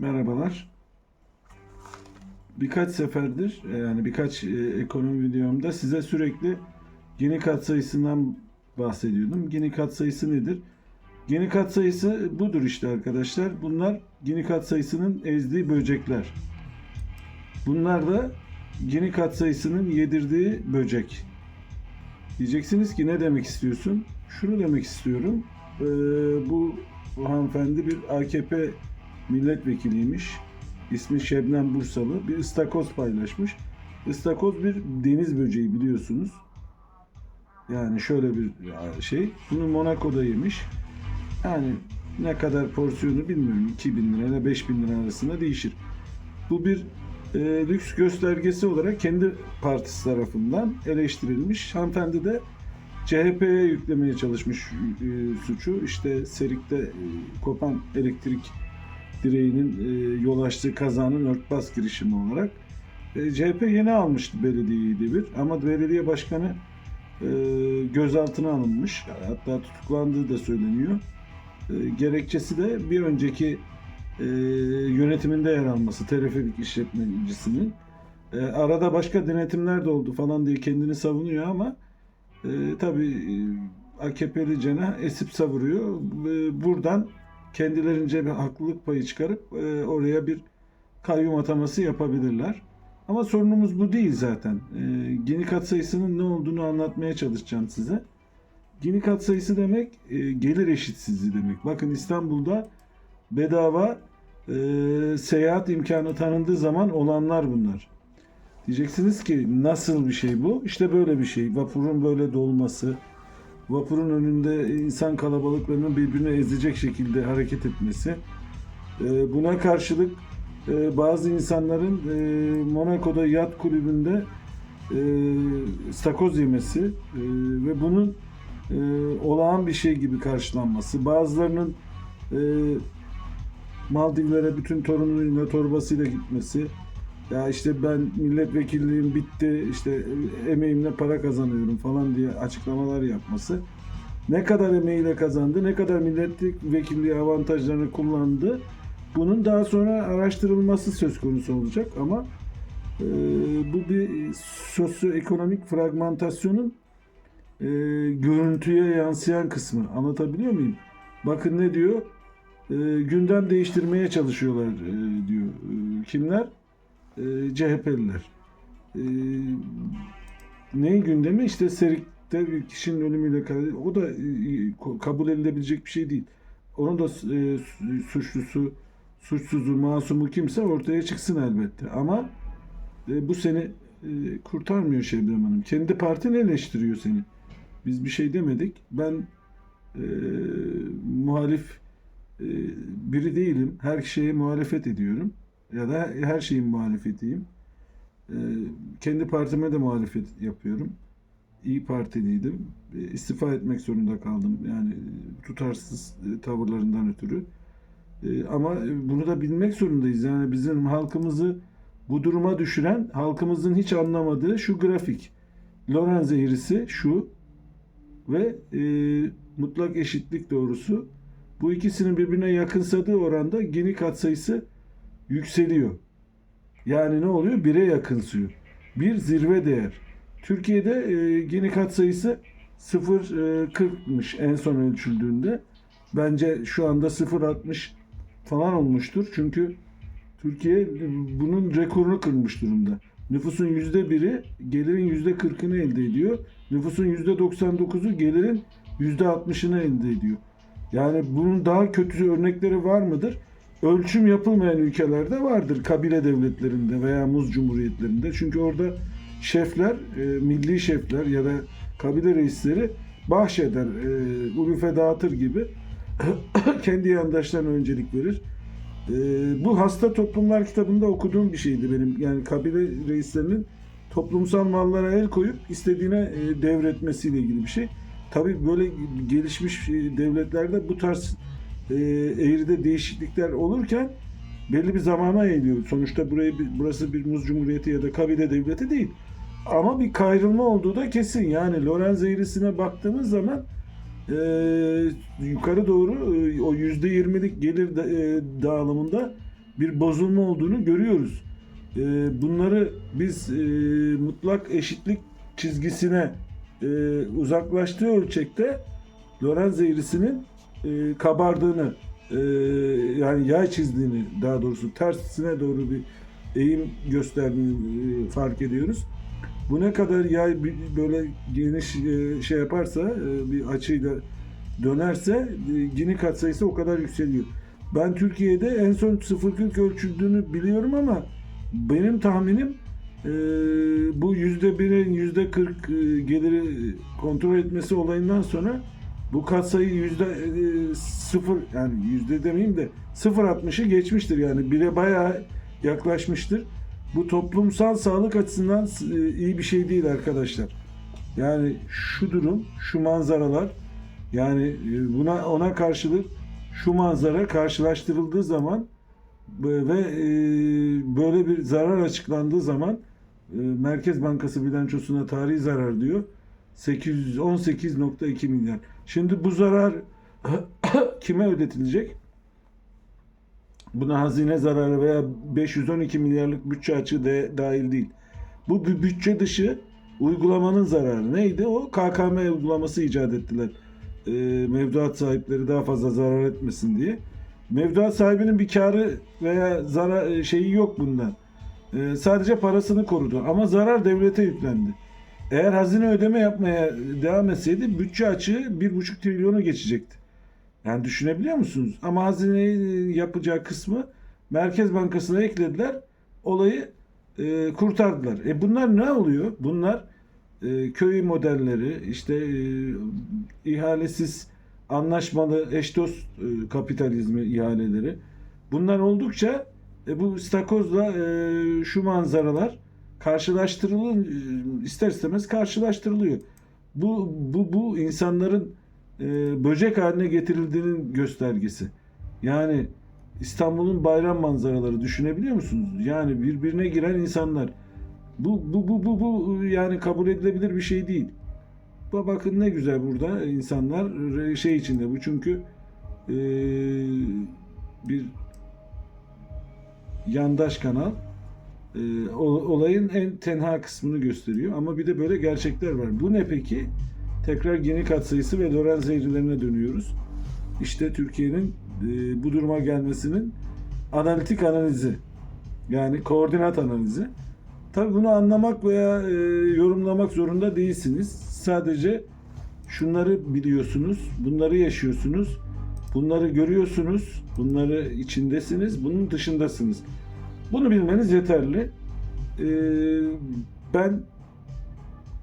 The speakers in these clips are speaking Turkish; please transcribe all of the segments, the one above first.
Merhabalar. Birkaç seferdir e, yani birkaç e, ekonomi videomda size sürekli Gini katsayısından bahsediyordum. Gini katsayısı nedir? Gini katsayısı budur işte arkadaşlar. Bunlar Gini katsayısının ezdiği böcekler. Bunlar da Gini katsayısının yedirdiği böcek. Diyeceksiniz ki ne demek istiyorsun? Şunu demek istiyorum. Ee, bu, bu hanımefendi bir AKP milletvekiliymiş. İsmi Şebnem Bursalı. Bir ıstakoz paylaşmış. Istakoz bir deniz böceği biliyorsunuz. Yani şöyle bir şey. Bunu Monaco'da yemiş. Yani ne kadar porsiyonu bilmiyorum. 2000 lira ile 5000 lira arasında değişir. Bu bir e, lüks göstergesi olarak kendi partisi tarafından eleştirilmiş. Hanımefendi de CHP'ye yüklemeye çalışmış e, suçu. İşte Serik'te e, kopan elektrik direğinin e, yol açtığı kazanın örtbas girişimi olarak. E, CHP yeni almıştı belediyeyi de bir ama belediye başkanı e, gözaltına alınmış. Hatta tutuklandığı da söyleniyor. E, gerekçesi de bir önceki e, yönetiminde yer alması teleferik işletmecisinin. E, arada başka denetimler de oldu falan diye kendini savunuyor ama e, tabii e, AKP'li cenah esip savuruyor. E, buradan kendilerince bir haklılık payı çıkarıp e, oraya bir kayyum ataması yapabilirler. Ama sorunumuz bu değil zaten. E, Gini katsayısının ne olduğunu anlatmaya çalışacağım size. Gini katsayısı demek e, gelir eşitsizliği demek. Bakın İstanbul'da bedava e, seyahat imkanı tanındığı zaman olanlar bunlar. Diyeceksiniz ki nasıl bir şey bu? İşte böyle bir şey. Vapurun böyle dolması, vapurun önünde insan kalabalıklarının birbirine ezecek şekilde hareket etmesi. E, buna karşılık e, bazı insanların e, Monaco'da yat kulübünde e, stakoz yemesi ve bunun olağan bir şey gibi karşılanması. Bazılarının Maldivlere bütün torunuyla torbasıyla gitmesi. Ya işte ben milletvekilliğim bitti, işte emeğimle para kazanıyorum falan diye açıklamalar yapması. Ne kadar emeğiyle kazandı, ne kadar milletvekilliği avantajlarını kullandı. Bunun daha sonra araştırılması söz konusu olacak ama e, bu bir sosyoekonomik fragmentasyonun e, görüntüye yansıyan kısmı. Anlatabiliyor muyum? Bakın ne diyor? E, gündem değiştirmeye çalışıyorlar e, diyor. E, kimler? E, CHP'liler. E, neyin gündemi? İşte Serik'te bir kişinin ölümüyle o da e, kabul edilebilecek bir şey değil. Onun da e, suçlusu, suçsuzu, masumu kimse ortaya çıksın elbette. Ama e, bu seni e, kurtarmıyor Şebnem Hanım. Kendi partin eleştiriyor seni. Biz bir şey demedik. Ben e, muhalif e, biri değilim. Her şeye muhalefet ediyorum. Ya da her şeyin muhalefetiyim. E, kendi partime de muhalefet yapıyorum. İyi Partiliydim. E, istifa etmek zorunda kaldım. Yani tutarsız e, tavırlarından ötürü. E, ama bunu da bilmek zorundayız. Yani bizim halkımızı bu duruma düşüren, halkımızın hiç anlamadığı şu grafik. Lorenz eğrisi şu ve e, mutlak eşitlik doğrusu. Bu ikisinin birbirine yakınsadığı oranda Gini katsayısı yükseliyor. Yani ne oluyor? Bire yakınsıyor. Bir zirve değer. Türkiye'de e, Gini katsayısı 0.40'mış en son ölçüldüğünde. Bence şu anda 0.60 falan olmuştur. Çünkü Türkiye bunun rekorunu kırmış durumda. Nüfusun yüzde biri gelirin yüzde kırkını elde ediyor. Nüfusun yüzde 99'u gelirin yüzde 60'ını elde ediyor. Yani bunun daha kötü örnekleri var mıdır? Ölçüm yapılmayan ülkelerde vardır. Kabile devletlerinde veya muz cumhuriyetlerinde. Çünkü orada şefler, e, milli şefler ya da kabile reisleri bahşeder, e, ulufe dağıtır gibi kendi yandaşlarına öncelik verir. E, bu Hasta Toplumlar kitabında okuduğum bir şeydi benim. Yani kabile reislerinin toplumsal mallara el koyup istediğine e, devretmesiyle ilgili bir şey. Tabii böyle gelişmiş e, devletlerde bu tarz e, eğride değişiklikler olurken belli bir zamana eğiliyor. Sonuçta burayı burası bir muz cumhuriyeti ya da kabile devleti değil. Ama bir kayrılma olduğu da kesin. Yani Lorenz eğrisine baktığımız zaman e, yukarı doğru e, o yüzde yirmilik gelir da- e, dağılımında bir bozulma olduğunu görüyoruz. E, bunları biz e, mutlak eşitlik çizgisine e, uzaklaştığı ölçekte Lorenz eğrisinin e, kabardığını e, yani yay çizdiğini daha doğrusu tersine doğru bir eğim gösterdiğini e, fark ediyoruz. Bu ne kadar yay böyle geniş e, şey yaparsa e, bir açıyla dönerse e, Gini katsayısı o kadar yükseliyor. Ben Türkiye'de en son 0.40 ölçüldüğünü biliyorum ama benim tahminim e, bu yüzde birin yüzde 40 e, geliri kontrol etmesi olayından sonra bu katsayı yüzde e, sıfır yani yüzde demeyeyim de 0.60'ı geçmiştir yani bire bayağı yaklaşmıştır. Bu toplumsal sağlık açısından e, iyi bir şey değil arkadaşlar. Yani şu durum, şu manzaralar yani e, buna ona karşılık şu manzara karşılaştırıldığı zaman ve böyle bir zarar açıklandığı zaman Merkez Bankası bilançosuna tarihi zarar diyor. 818.2 milyar. Şimdi bu zarar kime ödetilecek? Buna hazine zararı veya 512 milyarlık bütçe açığı de dahil değil. Bu bir bütçe dışı uygulamanın zararı. Neydi? O KKM uygulaması icat ettiler. E, mevduat sahipleri daha fazla zarar etmesin diye. Mevduat sahibinin bir karı veya zarar şeyi yok bundan. E, sadece parasını korudu ama zarar devlete yüklendi. Eğer hazine ödeme yapmaya devam etseydi bütçe açığı 1,5 trilyonu geçecekti. Yani düşünebiliyor musunuz? Ama hazineyi yapacağı kısmı Merkez Bankası'na eklediler. Olayı e, kurtardılar. E bunlar ne oluyor? Bunlar e, köy modelleri, işte e, ihalesiz anlaşmalı eş dost e, kapitalizmi ihaleleri. Bunlar oldukça e, bu stakozla e, şu manzaralar karşılaştırılın e, ister istemez karşılaştırılıyor. Bu bu bu insanların e, böcek haline getirildiğinin göstergesi. Yani İstanbul'un bayram manzaraları düşünebiliyor musunuz? Yani birbirine giren insanlar. Bu bu bu bu bu yani kabul edilebilir bir şey değil. Ba- Bakın ne güzel burada insanlar re- şey içinde bu çünkü e, bir yandaş kanal e, olayın en tenha kısmını gösteriyor ama bir de böyle gerçekler var. Bu ne peki? Tekrar Gini katsayısı ve Lorenz eğrilerine dönüyoruz. İşte Türkiye'nin e, bu duruma gelmesinin analitik analizi. Yani koordinat analizi. Tabii bunu anlamak veya e, yorumlamak zorunda değilsiniz. Sadece şunları biliyorsunuz, bunları yaşıyorsunuz, bunları görüyorsunuz, bunları içindesiniz, bunun dışındasınız. Bunu bilmeniz yeterli. E, ben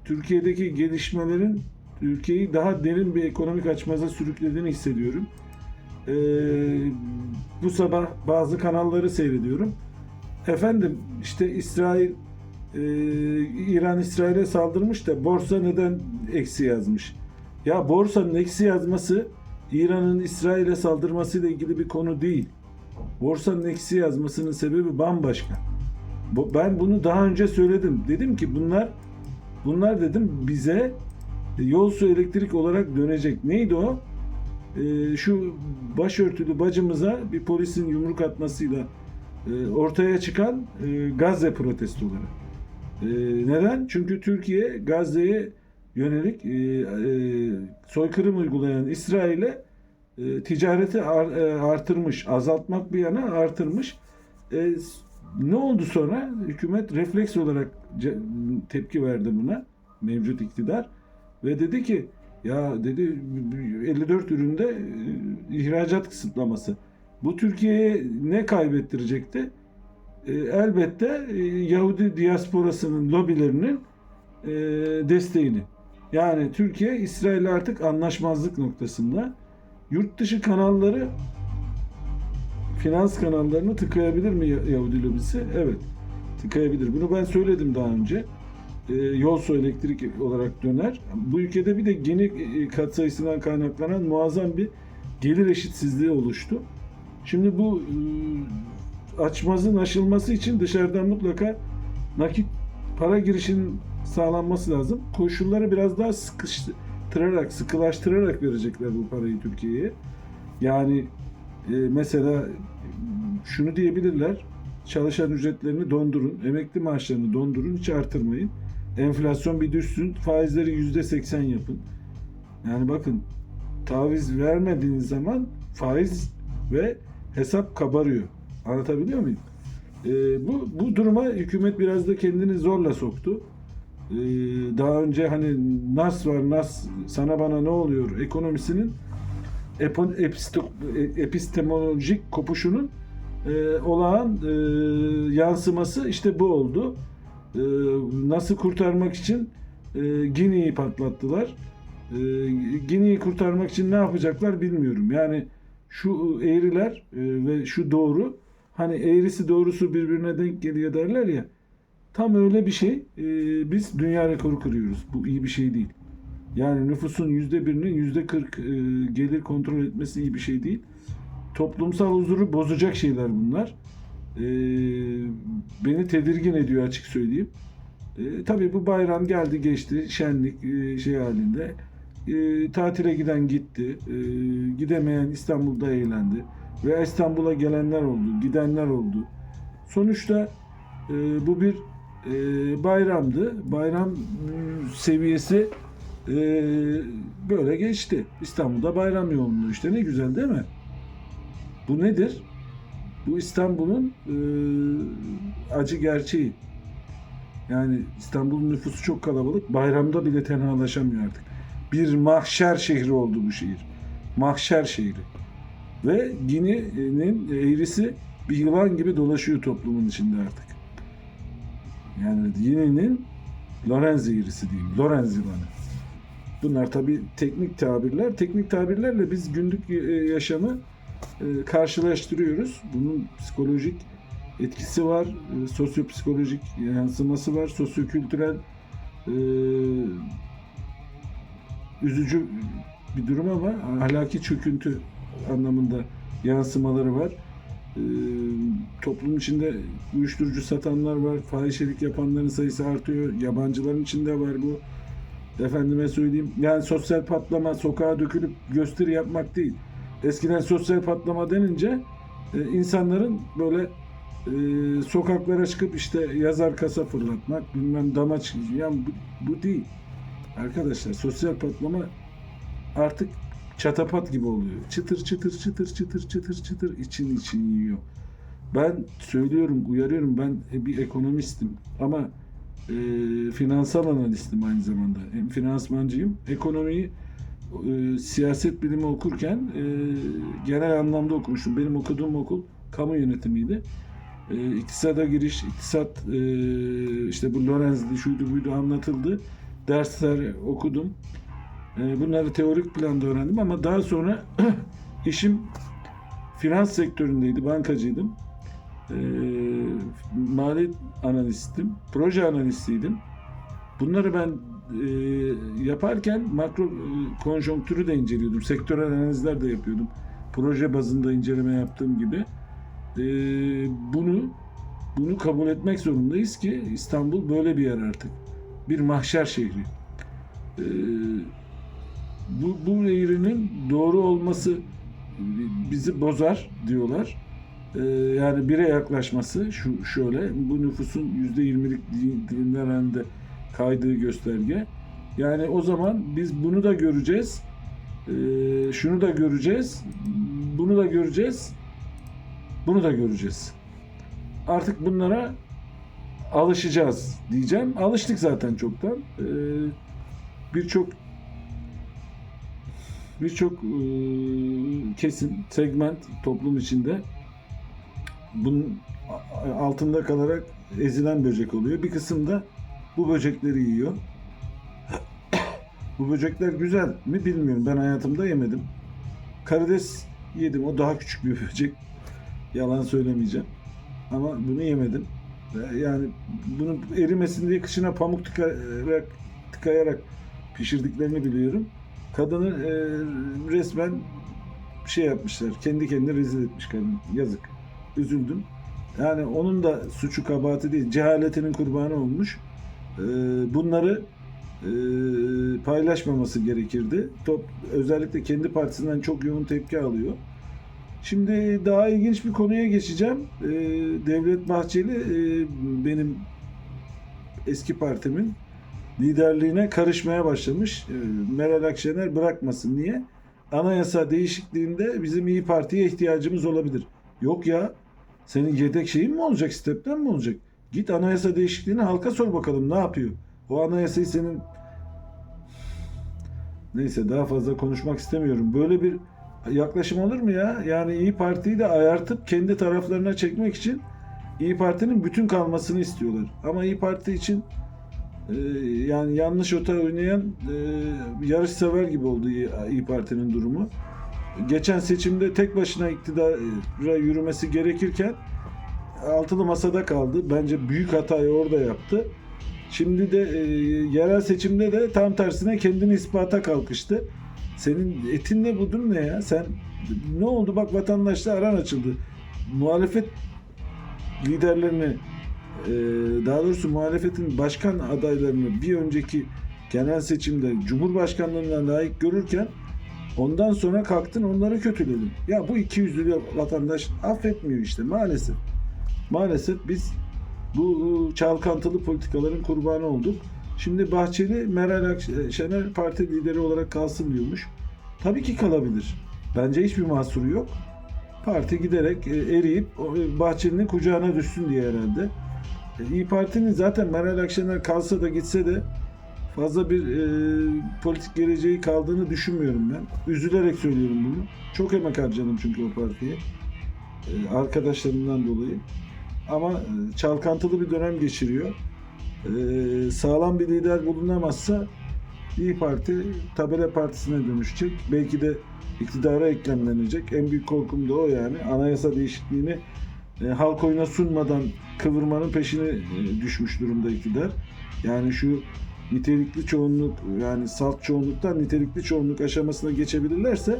Türkiye'deki gelişmelerin ülkeyi daha derin bir ekonomik açmaza sürüklediğini hissediyorum. Ee, bu sabah bazı kanalları seyrediyorum. Efendim işte İsrail e, İran İsrail'e saldırmış da borsa neden eksi yazmış? Ya borsanın eksi yazması İran'ın İsrail'e saldırmasıyla ilgili bir konu değil. Borsanın eksi yazmasının sebebi bambaşka. Ben bunu daha önce söyledim. Dedim ki bunlar bunlar dedim bize yol su elektrik olarak dönecek. Neydi o? Ee, şu başörtülü bacımıza bir polisin yumruk atmasıyla e, ortaya çıkan e, Gazze protestoları. E, neden? Çünkü Türkiye Gazze'ye yönelik e, e, soykırım uygulayan İsrail'e e, ticareti ar- e, artırmış, azaltmak bir yana artırmış. E, ne oldu sonra? Hükümet refleks olarak tepki verdi buna mevcut iktidar ve dedi ki ya dedi 54 üründe e, ihracat kısıtlaması. Bu Türkiye'ye ne kaybettirecekti? Elbette Yahudi diasporasının lobilerinin desteğini. Yani Türkiye İsrail artık anlaşmazlık noktasında. Yurt dışı kanalları finans kanallarını tıkayabilir mi Ya- Yahudi lobisi? Evet. Tıkayabilir. Bunu ben söyledim daha önce. E, yol elektrik olarak döner. Bu ülkede bir de geni e, katsayısından kaynaklanan muazzam bir gelir eşitsizliği oluştu. Şimdi bu e, açmazın aşılması için dışarıdan mutlaka nakit para girişinin sağlanması lazım. Koşulları biraz daha sıkıştırarak, sıkılaştırarak verecekler bu parayı Türkiye'ye. Yani e, mesela şunu diyebilirler. Çalışan ücretlerini dondurun, emekli maaşlarını dondurun, hiç artırmayın. Enflasyon bir düşsün, faizleri yüzde seksen yapın. Yani bakın taviz vermediğiniz zaman faiz ve hesap kabarıyor. Anlatabiliyor muyum? Ee, bu, bu duruma hükümet biraz da kendini zorla soktu. Ee, daha önce hani nas var nas sana bana ne oluyor ekonomisinin e- epistemolojik kopuşunun e, olağan e, yansıması işte bu oldu. Nasıl kurtarmak için Gine'yi patlattılar. Gine'yi kurtarmak için ne yapacaklar bilmiyorum. Yani şu eğriler ve şu doğru hani eğrisi doğrusu birbirine denk geliyor derler ya. Tam öyle bir şey. E, biz dünya rekoru kırıyoruz. Bu iyi bir şey değil. Yani nüfusun yüzde birinin yüzde kırk e, gelir kontrol etmesi iyi bir şey değil. Toplumsal huzuru bozacak şeyler bunlar. E, beni tedirgin ediyor açık söyleyeyim. E, tabii bu bayram geldi geçti şenlik e, şey halinde. E, tatile giden gitti. E, gidemeyen İstanbul'da eğlendi. Veya İstanbul'a gelenler oldu, gidenler oldu. Sonuçta e, bu bir e, bayramdı. Bayram mm, seviyesi e, böyle geçti. İstanbul'da bayram yoğunluğu işte ne güzel değil mi? Bu nedir? Bu İstanbul'un e, acı gerçeği. Yani İstanbul'un nüfusu çok kalabalık. Bayramda bile tenhalaşamıyor artık. Bir mahşer şehri oldu bu şehir. Mahşer şehri. Ve Gine'nin eğrisi bir yılan gibi dolaşıyor toplumun içinde artık. Yani Gine'nin Lorenz eğrisi diyeyim. Lorenz yılanı. Bunlar tabii teknik tabirler. Teknik tabirlerle biz günlük e, yaşamı e, karşılaştırıyoruz. Bunun psikolojik etkisi var, e, sosyopsikolojik yansıması var, sosyokültürel üzücü bir durum ama ahlaki çöküntü anlamında yansımaları var. E, toplum içinde uyuşturucu satanlar var, fahişelik yapanların sayısı artıyor, yabancıların içinde var bu. Efendime söyleyeyim, yani sosyal patlama, sokağa dökülüp gösteri yapmak değil. Eskiden sosyal patlama denince e, insanların böyle e, sokaklara çıkıp işte yazar kasa fırlatmak, bilmem dama çıkacak. Yani bu, bu değil. Arkadaşlar sosyal patlama artık çatapat gibi oluyor. Çıtır çıtır çıtır çıtır çıtır çıtır için için yiyor. Ben söylüyorum, uyarıyorum. Ben bir ekonomistim ama e, finansal analistim aynı zamanda. Hem finansmancıyım. Ekonomiyi e, siyaset bilimi okurken e, genel anlamda okumuştum. Benim okuduğum okul kamu yönetimiydi. E, iktisada giriş, iktisat e, işte bu Lorenz'li şuydu buydu anlatıldı. Dersler okudum. E, bunları teorik planda öğrendim ama daha sonra işim finans sektöründeydi, bankacıydım. E, mali analistim, proje analistiydim. Bunları ben e, yaparken makro e, konjonktürü de inceliyordum. Sektörel analizler de yapıyordum. Proje bazında inceleme yaptığım gibi. E, bunu bunu kabul etmek zorundayız ki İstanbul böyle bir yer artık. Bir mahşer şehri. Bu, bu eğrinin doğru olması bizi bozar diyorlar. E, yani bire yaklaşması şu şöyle bu nüfusun yüzde yirmilik dilimlerinde kaydığı gösterge. Yani o zaman biz bunu da göreceğiz. Ee, şunu da göreceğiz. Bunu da göreceğiz. Bunu da göreceğiz. Artık bunlara alışacağız diyeceğim. Alıştık zaten çoktan. Ee, birçok birçok e, kesim, segment toplum içinde bunun altında kalarak ezilen böcek oluyor. Bir kısım da bu böcekleri yiyor. bu böcekler güzel mi bilmiyorum. Ben hayatımda yemedim. Karides yedim. O daha küçük bir böcek. Yalan söylemeyeceğim. Ama bunu yemedim. Yani bunun erimesin diye kışına pamuk tıkayarak, tıkayarak pişirdiklerini biliyorum. Kadını e, resmen şey yapmışlar. Kendi kendine rezil etmiş kadın. Yazık. Üzüldüm. Yani onun da suçu kabahati değil. Cehaletinin kurbanı olmuş. Ee, bunları e, paylaşmaması gerekirdi. Top, özellikle kendi partisinden çok yoğun tepki alıyor. Şimdi daha ilginç bir konuya geçeceğim. Ee, Devlet Bahçeli e, benim eski partimin liderliğine karışmaya başlamış. Ee, Meral Akşener bırakmasın niye? Anayasa değişikliğinde bizim İyi Parti'ye ihtiyacımız olabilir. Yok ya. Senin yedek şeyin mi olacak? Stepten mi olacak? Git anayasa değişikliğini halka sor bakalım ne yapıyor? O anayasayı senin Neyse daha fazla konuşmak istemiyorum. Böyle bir yaklaşım olur mu ya? Yani İyi Parti'yi de ayartıp kendi taraflarına çekmek için İyi Parti'nin bütün kalmasını istiyorlar. Ama İyi Parti için yani yanlış ota oynayan e, yarış sever gibi oldu İyi, Parti'nin durumu. Geçen seçimde tek başına iktidara yürümesi gerekirken altılı masada kaldı. Bence büyük hatayı orada yaptı. Şimdi de e, yerel seçimde de tam tersine kendini ispata kalkıştı. Senin etin ne budun ne ya? Sen ne oldu bak vatandaşla aran açıldı. Muhalefet liderlerini daha doğrusu muhalefetin başkan adaylarını bir önceki genel seçimde Cumhurbaşkanlığına layık görürken ondan sonra kalktın onları kötüledin. Ya bu iki yüzlü vatandaş affetmiyor işte maalesef. Maalesef biz bu çalkantılı politikaların kurbanı olduk. Şimdi Bahçeli Meral Akşener parti lideri olarak kalsın diyormuş. Tabii ki kalabilir. Bence hiçbir mahsuru yok. Parti giderek e, eriyip e, Bahçeli'nin kucağına düşsün diye herhalde. E, İyi Parti'nin zaten Meral Akşener kalsa da gitse de fazla bir e, politik geleceği kaldığını düşünmüyorum ben. Üzülerek söylüyorum bunu. Çok emek harcadım çünkü o partiye. E, arkadaşlarımdan dolayı. Ama e, çalkantılı bir dönem geçiriyor. E, sağlam bir lider bulunamazsa İyi Parti tabela partisine dönüşecek. Belki de iktidara eklemlenecek. En büyük korkum da o yani. Anayasa değişikliğini e, halk oyuna sunmadan kıvırmanın peşine e, düşmüş durumda iktidar. Yani şu nitelikli çoğunluk yani salt çoğunluktan nitelikli çoğunluk aşamasına geçebilirlerse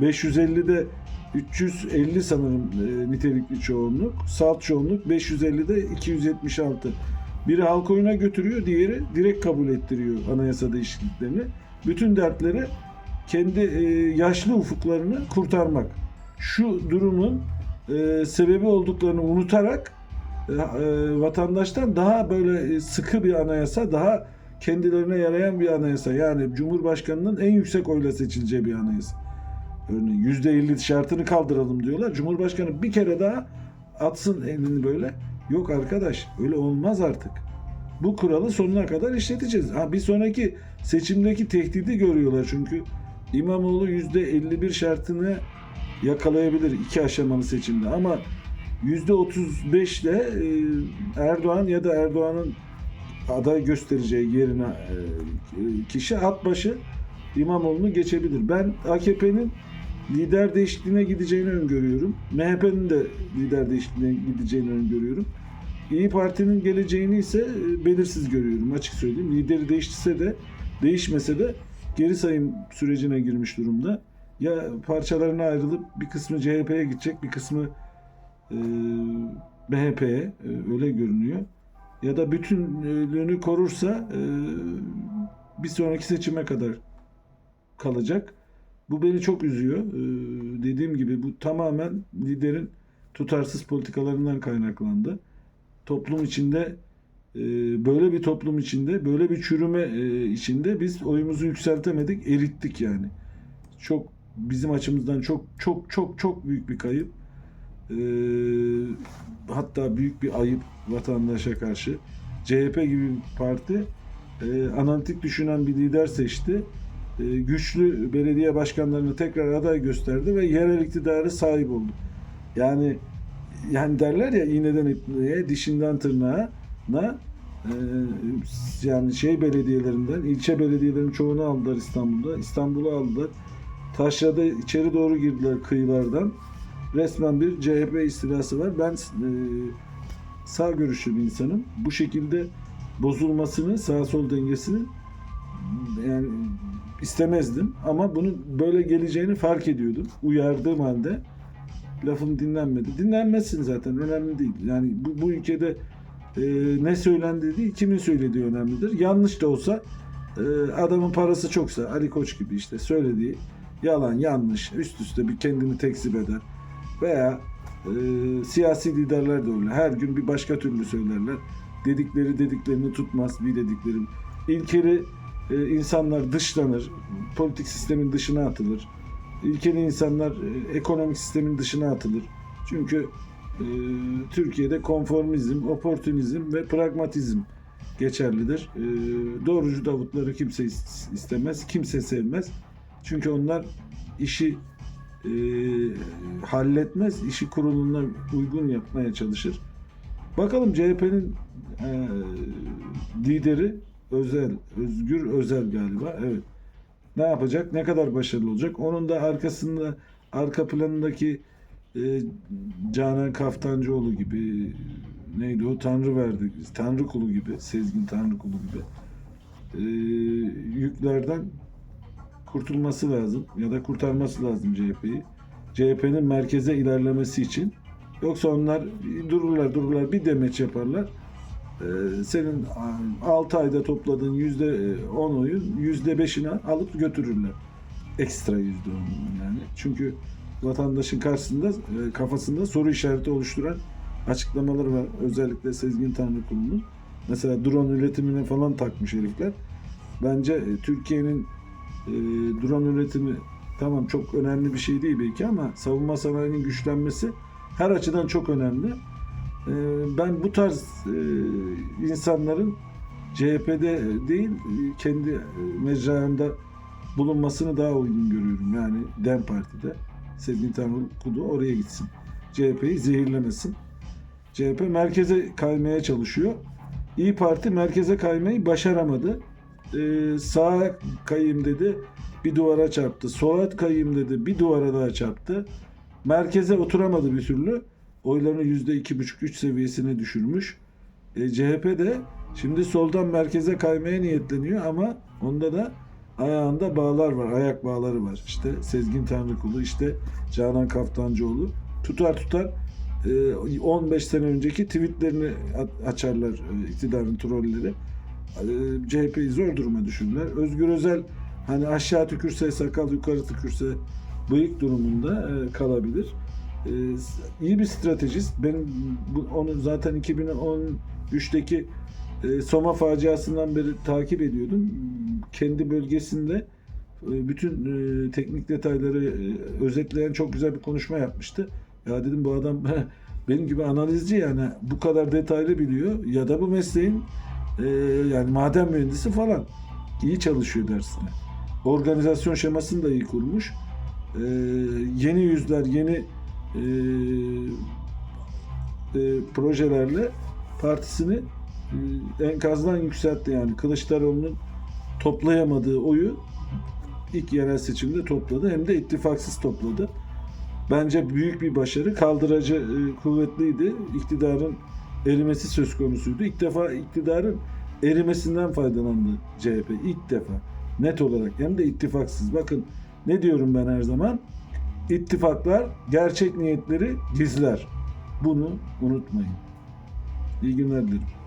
550'de 350 sanırım e, nitelikli çoğunluk, salt çoğunluk 550'de 276. Biri halk oyuna götürüyor, diğeri direkt kabul ettiriyor anayasa değişikliklerini. Bütün dertleri kendi e, yaşlı ufuklarını kurtarmak. Şu durumun e, sebebi olduklarını unutarak e, e, vatandaştan daha böyle e, sıkı bir anayasa, daha kendilerine yarayan bir anayasa. Yani Cumhurbaşkanının en yüksek oyla seçileceği bir anayasa. Örneğin %50 şartını kaldıralım diyorlar. Cumhurbaşkanı bir kere daha atsın elini böyle. Yok arkadaş öyle olmaz artık. Bu kuralı sonuna kadar işleteceğiz. Ha bir sonraki seçimdeki tehdidi görüyorlar çünkü İmamoğlu %51 şartını yakalayabilir iki aşamalı seçimde ama %35 ile e, Erdoğan ya da Erdoğan'ın aday göstereceği yerine e, kişi at başı İmamoğlu'nu geçebilir. Ben AKP'nin lider değişikliğine gideceğini öngörüyorum. MHP'nin de lider değişikliğine gideceğini öngörüyorum. İyi Parti'nin geleceğini ise e, belirsiz görüyorum açık söyleyeyim. Lideri değiştirse de değişmese de geri sayım sürecine girmiş durumda. Ya parçalarına ayrılıp bir kısmı CHP'ye gidecek, bir kısmı e, MHP'ye e, öyle görünüyor. Ya da bütünlüğünü korursa e, bir sonraki seçime kadar kalacak. Bu beni çok üzüyor. Ee, dediğim gibi bu tamamen liderin tutarsız politikalarından kaynaklandı. Toplum içinde e, böyle bir toplum içinde, böyle bir çürüme e, içinde biz oyumuzu yükseltemedik, erittik yani. Çok bizim açımızdan çok çok çok çok büyük bir kayıp. Ee, hatta büyük bir ayıp vatandaşa karşı. CHP gibi bir parti e, analitik düşünen bir lider seçti e, güçlü belediye başkanlarını tekrar aday gösterdi ve yerel iktidarı sahip oldu. Yani yani derler ya iğneden ipliğe, dişinden tırnağa na e, yani şey belediyelerinden, ilçe belediyelerin çoğunu aldılar İstanbul'da. İstanbul'u aldılar. Taşra'da içeri doğru girdiler kıyılardan. Resmen bir CHP istilası var. Ben e, sağ görüşlü bir insanım. Bu şekilde bozulmasını, sağ sol dengesini yani istemezdim ama bunun böyle geleceğini fark ediyordum. Uyardığım halde lafım dinlenmedi. Dinlenmesin zaten önemli değil. Yani bu, bu ülkede e, ne söylendiği kimin söylediği önemlidir. Yanlış da olsa e, adamın parası çoksa Ali Koç gibi işte söylediği yalan yanlış üst üste bir kendini tekzip eder. veya e, siyasi liderler de öyle. Her gün bir başka türlü söylerler. Dedikleri dediklerini tutmaz bir dediklerim. İlkeli e, insanlar dışlanır. Politik sistemin dışına atılır. İlkeli insanlar e, ekonomik sistemin dışına atılır. Çünkü e, Türkiye'de konformizm, oportunizm ve pragmatizm geçerlidir. E, doğrucu Davutları kimse is- istemez, kimse sevmez. Çünkü onlar işi e, halletmez, işi kuruluna uygun yapmaya çalışır. Bakalım CHP'nin e, lideri Özel, Özgür Özel galiba. Evet. Ne yapacak? Ne kadar başarılı olacak? Onun da arkasında arka planındaki e, Canan Kaftancıoğlu gibi neydi o Tanrı verdi. Tanrı kulu gibi. Sezgin Tanrı kulu gibi. e, yüklerden kurtulması lazım ya da kurtarması lazım CHP'yi. CHP'nin merkeze ilerlemesi için. Yoksa onlar dururlar dururlar bir demeç yaparlar. Ee, senin 6 ayda topladığın yüzde 10 oyun yüzde 5'ini alıp götürürler. Ekstra yüzde 10 yani. Çünkü vatandaşın karşısında e, kafasında soru işareti oluşturan açıklamaları var. Özellikle Sezgin Tanrıkulu'nun. Mesela drone üretimine falan takmış herifler. Bence e, Türkiye'nin e, drone üretimi tamam çok önemli bir şey değil belki ama savunma sanayinin güçlenmesi her açıdan çok önemli. E, ben bu tarz e, insanların CHP'de değil kendi mecraında bulunmasını daha uygun görüyorum. Yani DEM Parti'de Sezgin Tanrıkulu oraya gitsin. CHP'yi zehirlemesin. CHP merkeze kaymaya çalışıyor. İyi Parti merkeze kaymayı başaramadı. Ee, sağa kayayım dedi bir duvara çarptı. Sola kayayım dedi bir duvara daha çarptı. Merkeze oturamadı bir türlü. Oylarını %2,5-3 seviyesine düşürmüş. E, CHP de şimdi soldan merkeze kaymaya niyetleniyor ama onda da ayağında bağlar var. Ayak bağları var. İşte Sezgin Tanrıkulu, işte Canan Kaftancıoğlu. Tutar tutar e, 15 sene önceki tweetlerini açarlar e, iktidarın trolleri. E, CHP'yi zor duruma düşürürler. Özgür Özel hani aşağı tükürse sakal yukarı tükürse bıyık durumunda e, kalabilir. E, iyi bir stratejist. Benim bu, onu zaten 2013'teki e, Soma faciasından beri takip ediyordum. Kendi bölgesinde e, bütün e, teknik detayları e, özetleyen çok güzel bir konuşma yapmıştı. Ya dedim bu adam benim gibi analizci yani bu kadar detaylı biliyor ya da bu mesleğin e, yani maden mühendisi falan iyi çalışıyor dersine. Organizasyon şemasını da iyi kurmuş. E, yeni yüzler, yeni e, e, projelerle partisini e, enkazdan yükseltti yani Kılıçdaroğlu'nun toplayamadığı oyu ilk yerel seçimde topladı hem de ittifaksız topladı. Bence büyük bir başarı. Kaldıracı e, kuvvetliydi. İktidarın erimesi söz konusuydu. İlk defa iktidarın erimesinden faydalandı CHP. İlk defa. Net olarak. Hem de ittifaksız. Bakın ne diyorum ben her zaman? İttifaklar gerçek niyetleri gizler. Bunu unutmayın. İyi günler dilerim.